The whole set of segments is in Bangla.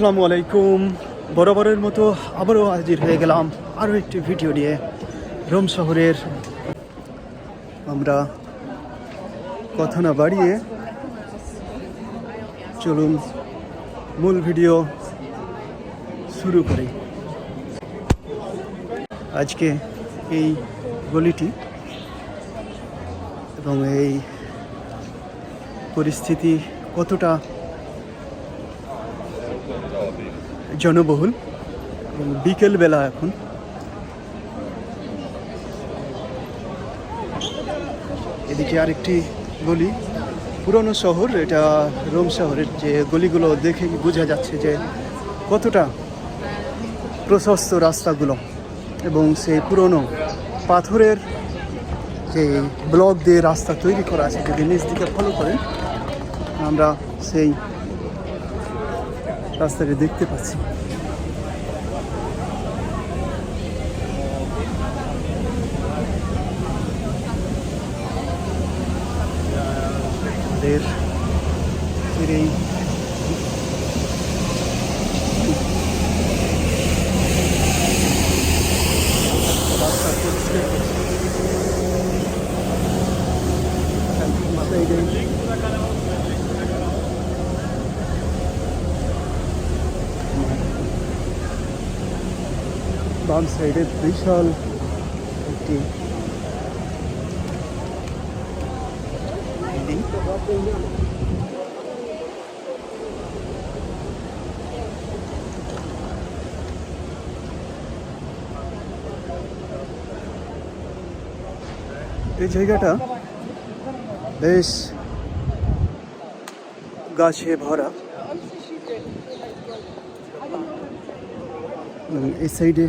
আসসালামু আলাইকুম। বরাবরের মতো আবারও হাজির হয়ে গেলাম আরও একটি ভিডিও নিয়ে রোম শহরের। আমরা কথা না বাড়িয়ে চলুন মূল ভিডিও শুরু করি। আজকে এই গলিটি এবং এই পরিস্থিতি কতটা জনবহুল বিকেলবেলা এখন। এদিকে আরেকটি গলি, পুরনো শহর, এটা রোম শহরের যে গলিগুলো দেখে বোঝা যাচ্ছে যে কতটা প্রশস্ত রাস্তাগুলো এবং সেই পুরনো পাথরের যে ব্লক দিয়ে রাস্তা তৈরি করা আছে যদি নিজ দিকে ফলো করেন, আমরা সেই রাস্তাটি দেখতে পাচ্ছি। আমাদের এই রাস্তা করছে মাথায় দেয় বাম সাইডে বিশাল একটি এই জায়গাটা বেশ গাছে ভরা। এই সাইডে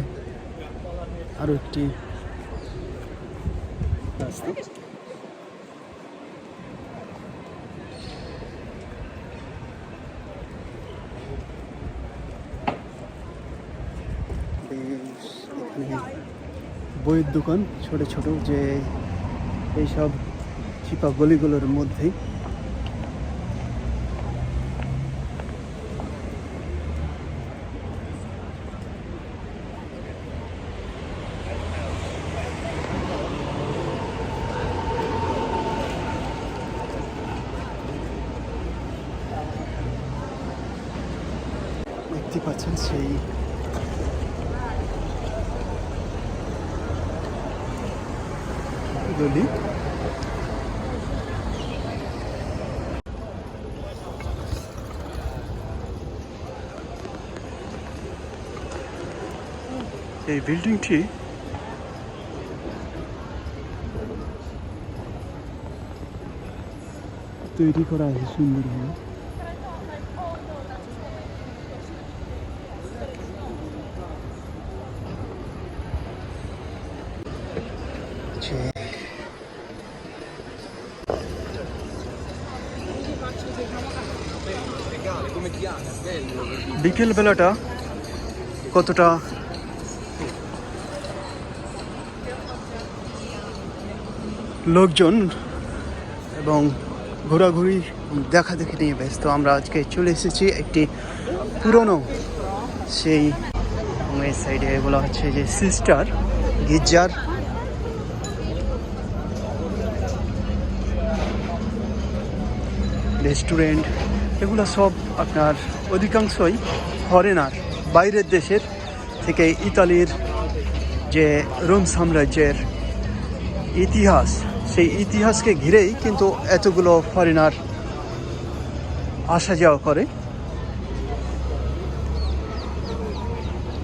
আরও একটি রাস্তা। বইয়ের দোকান ছোট ছোট যে এইসব চিপা গলিগুলোর মধ্যেই। পাচ্ছেন সেই গলি। এই বিল্ডিংটি তৈরি করা আছে সুন্দরভাবে। বিকেল বেলাটা কতটা? লোকজন এবং ঘোরাঘুরি দেখা দেখি নিয়ে ব্যস্ত। আমরা আজকে চলে এসেছি একটি পুরনো সেই সাইডে এগুলো হচ্ছে যে সিস্টার গির্জার। রেস্টুরেন্ট এগুলো সব আপনার অধিকাংশই ফরেনার বাইরের দেশের থেকে ইতালির যে রোম সাম্রাজ্যের ইতিহাস, সেই ইতিহাসকে ঘিরেই কিন্তু এতগুলো ফরেনার আসা যাওয়া করে।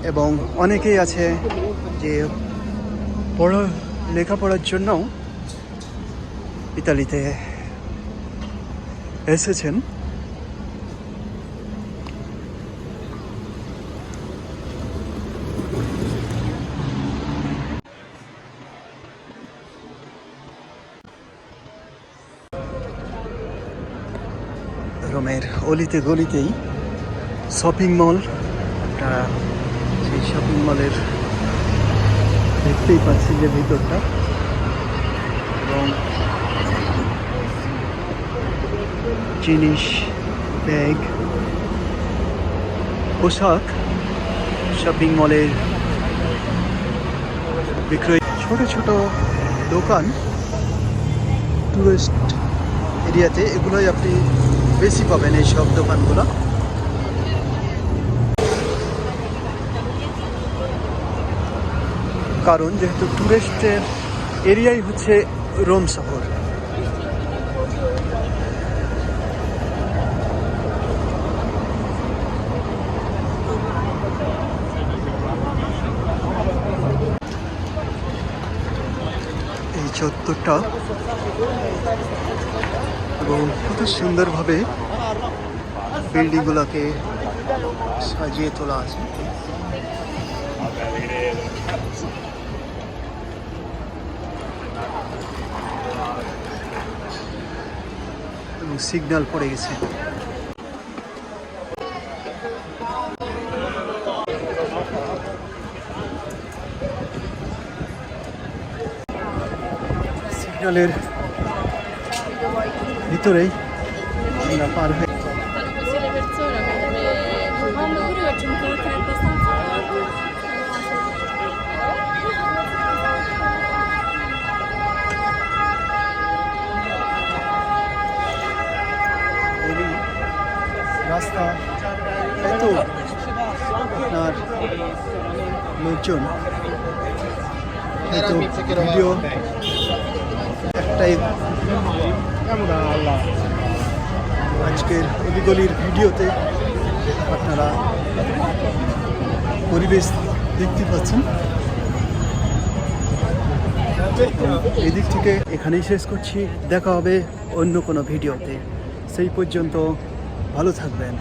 এবং অনেকেই আছে যে পড়া, লেখাপড়ার জন্যও ইতালিতে এসেছেন। রোমের অলিতে গলিতেই শপিং মল আপনারা সেই শপিং মলের দেখতেই পাচ্ছি যে ভিতরটা। এবং জিনিস, ব্যাগ, পোশাক শপিং মলের বিক্রয়। ছোট ছোট দোকান টুরিস্ট এরিয়াতে এগুলোই আপনি বেশি পাবেন এই সব দোকানগুলো। কারণ যেহেতু টুরিস্টের এরিয়াই হচ্ছে রোম শহর। এই চত্বরটা এবং কত সুন্দরভাবে বিল্ডিংগুলোকে সাজিয়ে তোলা আছে। এবং সিগন্যাল পড়ে গেছে। সিগন্যালের ভিতরেই আমরা পার হয়ে রাস্তা এত আপনার লোকজন ভিডিও একটাই আজকের অলিগলির ভিডিওতে আপনারা পরিবেশ দেখতে পাচ্ছেন। এদিক থেকে এখানেই শেষ করছি। দেখা হবে অন্য কোনো ভিডিওতে। সেই পর্যন্ত ভালো থাকবেন।